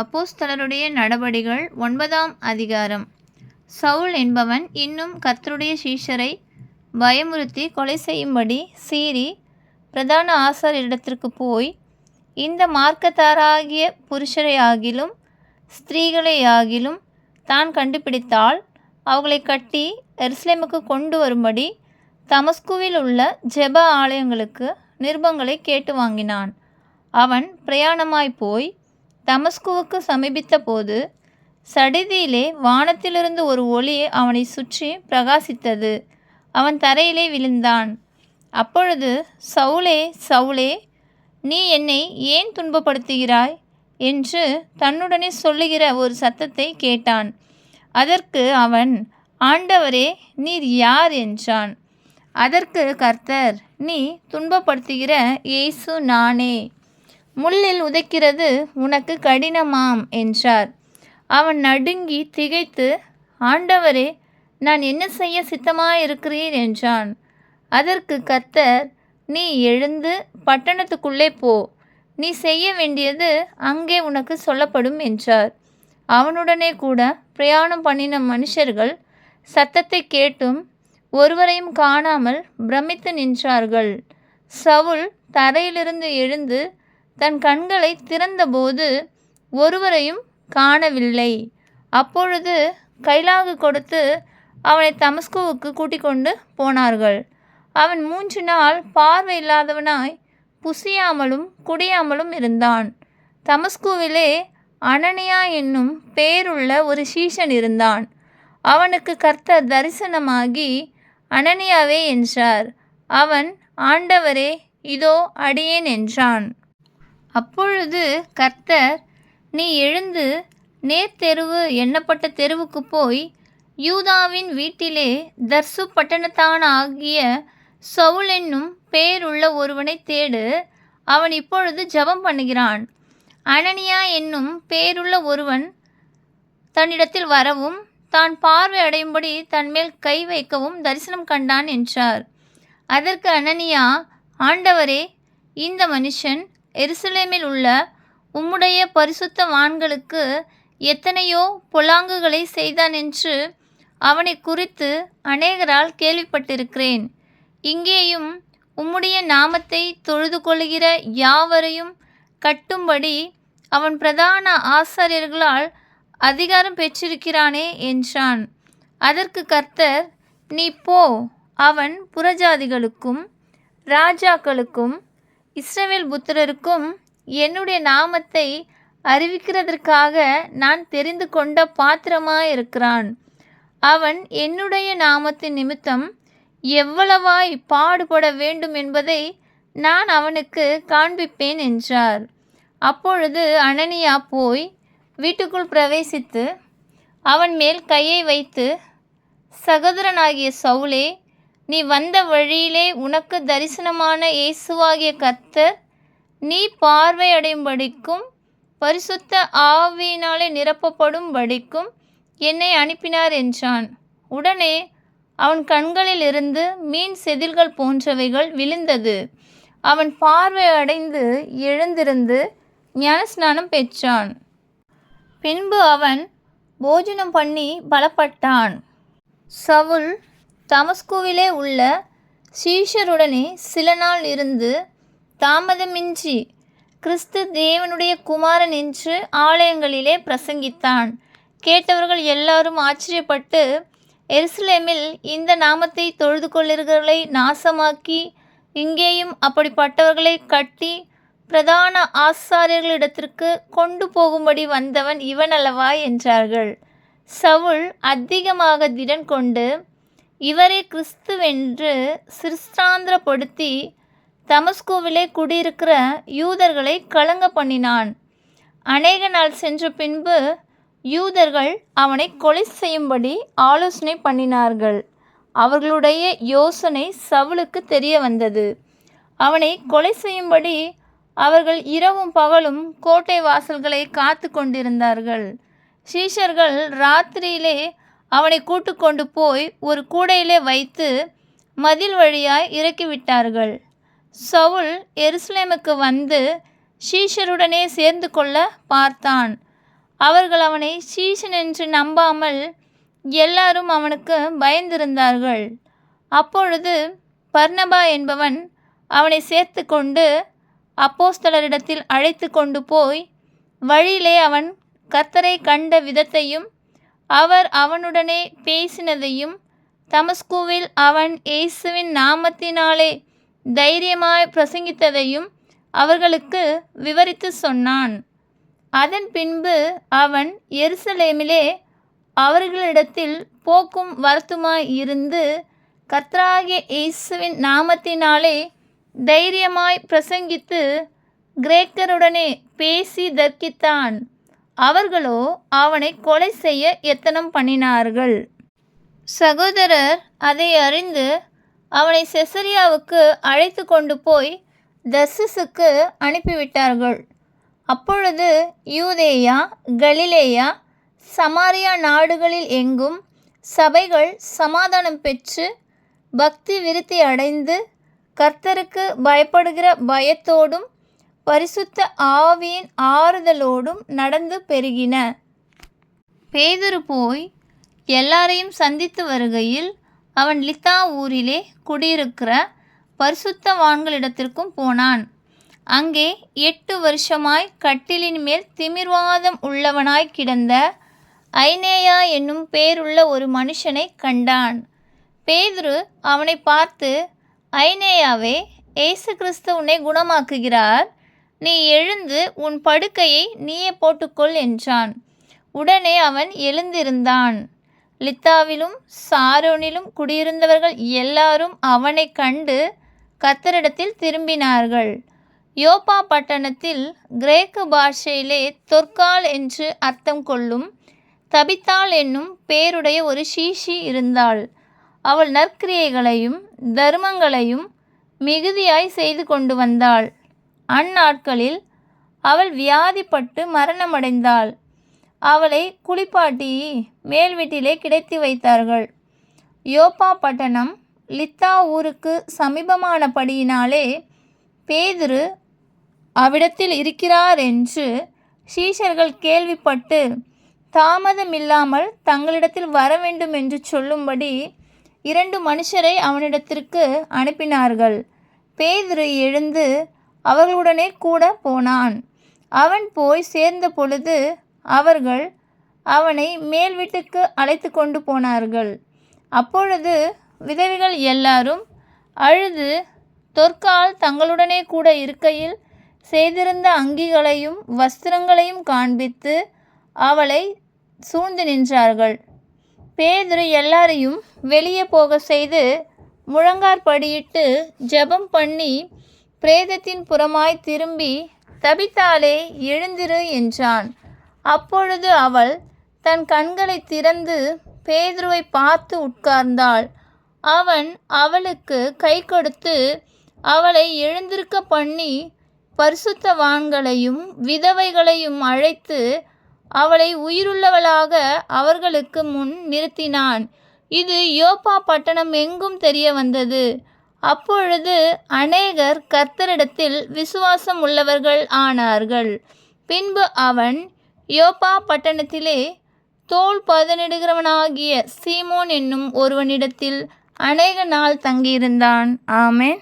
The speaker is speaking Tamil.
அப்போஸ்தலருடைய நடபடிகள் ஒன்பதாம் அதிகாரம். சவுல் என்பவன் இன்னும் கர்த்தருடைய சீஷரை பயமுறுத்தி கொலை செய்யும்படி சீறி பிரதான ஆசாரியரிடத்திற்கு போய் இந்த மார்க்கத்தாராகிய புருஷரையாகிலும் ஸ்திரீகளையாகிலும் தான் கண்டுபிடித்தால் அவர்களை கட்டி எருசலேமுக்கு கொண்டு வரும்படி தமஸ்குவில் உள்ள ஜெப ஆலயங்களுக்கு நிருபங்களை கேட்டு வாங்கினான். அவன் பிரயாணமாய் போய் தமஸ்குவுக்கு சமீபித்த போது சடிதியிலே வானத்திலிருந்து ஒரு ஒளி அவனை சுற்றி பிரகாசித்தது. அவன் தரையிலே விழுந்தான். அப்பொழுது சவுலே சவுலே நீ என்னை ஏன் துன்பப்படுத்துகிறாய்? என்று தன்னுடனே சொல்லுகிற ஒரு சத்தத்தை கேட்டான். அதற்கு அவன் ஆண்டவரே நீர் யார்? என்றான். அதற்கு கர்த்தர் நீ துன்பப்படுத்துகிற இயேசு நானே. முள்ளில் உதைக்கிறது உனக்கு கடினமாம் என்றார். அவன் நடுங்கி திகைத்து ஆண்டவரே நான் என்ன செய்ய சித்தமாயிருக்கிறீர் என்றான். அதற்கு கர்த்தர் நீ எழுந்து பட்டணத்துக்குள்ளே போ. நீ செய்ய வேண்டியது அங்கே உனக்கு சொல்லப்படும் என்றார். அவனுடனே கூட பிரயாணம் பண்ணின மனுஷர்கள் சத்தத்தை கேட்டும் ஒருவரையும் காணாமல் பிரமித்து நின்றார்கள். சவுல் தரையிலிருந்து எழுந்து தன் கண்களை திறந்தபோது ஒருவரையும் காணவில்லை. அப்பொழுது கைலாகு கொடுத்து அவனை தமஸ்கோவுக்கு கூட்டிக் கொண்டு போனார்கள். அவன் மூன்று நாள் பார்வை இல்லாதவனாய் புசியாமலும் குடியாமலும் இருந்தான். தமஸ்கோவிலே அனனியா என்னும் பேருள்ள ஒரு சீஷன் இருந்தான். அவனுக்கு கர்த்தர் தரிசனமாகி அனனியாவே என்றார். அவன் ஆண்டவரே இதோ அடியேன் என்றான். அப்பொழுது கர்த்தர் நீ எழுந்து நேர்த்தெருவு எண்ணப்பட்ட தெருவுக்கு போய் யூதாவின் வீட்டிலே தர்சு பட்டணத்தான் ஆகிய சவுல் என்னும் பேருள்ள ஒருவனை தேடு. அவன் இப்பொழுது ஜெபம் பண்ணுகிறான். அனனியா என்னும் பேருள்ள ஒருவன் தன்னிடத்தில் வரவும் தான் பார்வை அடையும்படி தன்மேல் கை வைக்கவும் தரிசனம் கண்டான் என்றார். அதற்கு அனனியா ஆண்டவரே இந்த மனுஷன் எருசலேமில் உள்ள உம்முடைய பரிசுத்த வான்களுக்கு எத்தனையோ பொலாங்குகளை செய்தான் என்று அவனை குறித்து அநேகரால் கேள்விப்பட்டிருக்கிறேன். இங்கேயும் உம்முடைய நாமத்தை தொழுது கொள்கிற யாவரையும் கட்டும்படி அவன் பிரதான ஆசாரியர்களால் அதிகாரம் பெற்றிருக்கிறானே என்றான். அதற்கு கர்த்தர் நீ போ அவன் புறஜாதிகளுக்கும் ராஜாக்களுக்கும் இஸ்ரவேல் புத்திரருக்கும் என்னுடைய நாமத்தை அறிவிக்கிறதற்காக நான் தெரிந்து கொண்ட பாத்திரமாயிருக்கிறான். அவன் என்னுடைய நாமத்தின் நிமித்தம் எவ்வளவாய் பாடுபட வேண்டும் என்பதை நான் அவனுக்கு காண்பிப்பேன் என்றார். அப்பொழுது அனனியா போய் வீட்டுக்குள் பிரவேசித்து அவன் மேல் கையை வைத்து சகோதரனாகிய சவுலே நீ வந்த வழியிலே உனக்கு தரிசனமான இயேசுவாகிய கர்த்தர் நீ பார்வையடையும்படிக்கும் பரிசுத்த ஆவியினாலே நிரப்பப்படும்படிக்கும் என்னை அனுப்பினார் என்றான். உடனே அவன் கண்களில் இருந்து மீன் செதில்கள் போன்றவைகள் விழுந்தது. அவன் பார்வை அடைந்து எழுந்திருந்து ஞானஸ்நானம் பெற்றான். பின்பு அவன் போஜனம் பண்ணி பலப்பட்டான். சவுல் தமஸ்குவிலே உள்ள சீஷருடனே சில நாள் இருந்து தாமதமின்றி கிறிஸ்து தேவனுடைய குமாரன் என்று ஆலயங்களிலே பிரசங்கித்தான். கேட்டவர்கள் எல்லாரும் ஆச்சரியப்பட்டு எருசலேமில் இந்த நாமத்தை தொழுது கொள்ளிருக்கிறவர்களை நாசமாக்கி இங்கேயும் அப்படிப்பட்டவர்களை கட்டி பிரதான ஆசாரியர்களிடத்திற்கு கொண்டு போகும்படி வந்தவன் இவன் அல்லவா? என்றார்கள். சவுல் அதிகமாக திடன் கொண்டு இவரே கிறிஸ்துவென்று சிறிஸ்தாந்திரப்படுத்தி தமஸ்கோவிலே குடியிருக்கிற யூதர்களை கலங்க பண்ணினான். அநேக நாள் சென்ற பின்பு யூதர்கள் அவனை கொலை செய்யும்படி ஆலோசனை பண்ணினார்கள். அவர்களுடைய யோசனை சவுலுக்கு தெரிய வந்தது. அவனை கொலை செய்யும்படி அவர்கள் இரவும் பகலும் கோட்டை வாசல்களை காத்து கொண்டிருந்தார்கள். சீஷர்கள் ராத்திரியிலே அவனை கூட்டு கொண்டு போய் ஒரு கூடையிலே வைத்து மதில் வழியாய் இறக்கிவிட்டார்கள். சவுல் எருசலேமுக்கு வந்து ஷீஷருடனே சேர்ந்து கொள்ள பார்த்தான். அவர்கள் அவனை சீஷன் என்று நம்பாமல் எல்லாரும் அவனுக்கு பயந்திருந்தார்கள். அப்பொழுது பர்ணபா என்பவன் அவனை சேர்த்து கொண்டு அப்போஸ்தலரிடத்தில் அழைத்து கொண்டு போய் வழியிலே அவன் கர்த்தரை கண்ட விதத்தையும் அவர் அவனுடனே பேசினதையும் தமஸ்குவில் அவன் இயேசுவின் நாமத்தினாலே தைரியமாய் பிரசங்கித்ததையும் அவர்களுக்கு விவரித்து சொன்னான். அதன் பின்பு அவன் எருசலேமிலே அவர்களிடத்தில் போக்கும் வருத்துமாய் இருந்து கர்த்தராகிய இயேசுவின் நாமத்தினாலே தைரியமாய் பிரசங்கித்து கிரேக்கருடனே பேசி தர்க்கித்தான். அவர்களோ அவனை கொலை செய்ய எத்தனம் பண்ணினார்கள்? சகோதரர் அதை அறிந்து அவனை செசரியாவுக்கு அழைத்து கொண்டு போய் தர்சிசுக்கு அனுப்பிவிட்டார்கள். அப்பொழுது யூதேயா கலிலேயா சமாரியா நாடுகளில் எங்கும் சபைகள் சமாதானம் பெற்று பக்தி விருத்தி அடைந்து கர்த்தருக்கு பயப்படுகிற பயத்தோடும் பரிசுத்த ஆவியின் ஆறுதலோடும் நடந்து பெருகின. பேதுரு போய் எல்லாரையும் சந்தித்து வருகையில் அவன் லித்தா ஊரிலே குடியிருக்கிற பரிசுத்தவான்களிடத்திற்கும் போனான். அங்கே எட்டு வருஷமாய் கட்டிலின் மேல் திமிர்வாதம் உள்ளவனாய் கிடந்த ஐனேயா என்னும் பேருள்ள ஒரு மனுஷனை கண்டான். பேதுரு அவனை பார்த்து ஐனேயாவே ஏசு கிறிஸ்து உன்னை குணமாக்குகிறார். நீ எழுந்து உன் படுக்கையை நீயே போட்டுக்கொள் என்றான். உடனே அவன் எழுந்திருந்தான். லித்தாவிலும் சாரோனிலும் குடியிருந்தவர்கள் எல்லாரும் அவனை கண்டு கத்தரிடத்தில் திரும்பினார்கள். யோபா பட்டணத்தில் கிரேக்கு பாஷையிலே தொற்கால் என்று அர்த்தம் கொள்ளும் தபித்தாள் என்னும் பேருடைய ஒரு சீஷி இருந்தாள். அவள் நற்கிரியைகளையும் தர்மங்களையும் மிகுதியாய் செய்து கொண்டு வந்தாள். அந்நாட்களில் அவள் வியாதிப்பட்டு மரணமடைந்தாள். அவளை குளிப்பாட்டி மேல் வீட்டிலே கிடைத்து வைத்தார்கள். யோப்பா பட்டணம் லித்தா ஊருக்கு சமீபமானபடியினாலே பேதுரு அவ்விடத்தில் இருக்கிறார் என்று சீஷர்கள் கேள்விப்பட்டு தாமதமில்லாமல் தங்களிடத்தில் வர வேண்டும் என்று சொல்லும்படி இரண்டு மனுஷரை அவனிடத்திற்கு அனுப்பினார்கள். பேதுரு எழுந்து அவர்களுடனே கூட போனான். அவன் போய் சேர்ந்த பொழுது அவர்கள் அவனை மேல் வீட்டுக்கு அழைத்து கொண்டு போனார்கள். அப்பொழுது விதவிகள் எல்லாரும் அழுது தொற்கால் தங்களுடனே கூட இருக்கையில் செய்திருந்த அங்கிகளையும் வஸ்திரங்களையும் காண்பித்து அவளை சூழ்ந்து நின்றார்கள். பேதுரு எல்லாரையும் வெளியே போக செய்து முழங்காற்படியிட்டு ஜெபம் பண்ணி பிரேதத்தின் புறமாய் திரும்பி தபித்தாலே எழுந்திரு என்றான். அப்பொழுது அவள் தன் கண்களை திறந்து பேதுருவை பார்த்து உட்கார்ந்தாள். அவன் அவளுக்கு கை கொடுத்து அவளை எழுந்திருக்க பண்ணி பரிசுத்தவான்களையும் விதவைகளையும் அழைத்து அவளை உயிருள்ளவளாக அவர்களுக்கு முன் நிறுத்தினான். இது யோப்பா பட்டணம் எங்கும் தெரிய வந்தது. அப்பொழுது அநேகர் கர்த்தரிடத்தில் விசுவாசம் உள்ளவர்கள் ஆனார்கள். பின்பு அவன் யோபா பட்டணத்திலே தோல் பதனிடுகிறவனாகிய சீமோன் என்னும் ஒருவனிடத்தில் அநேக நாள் தங்கியிருந்தான். ஆமேன்.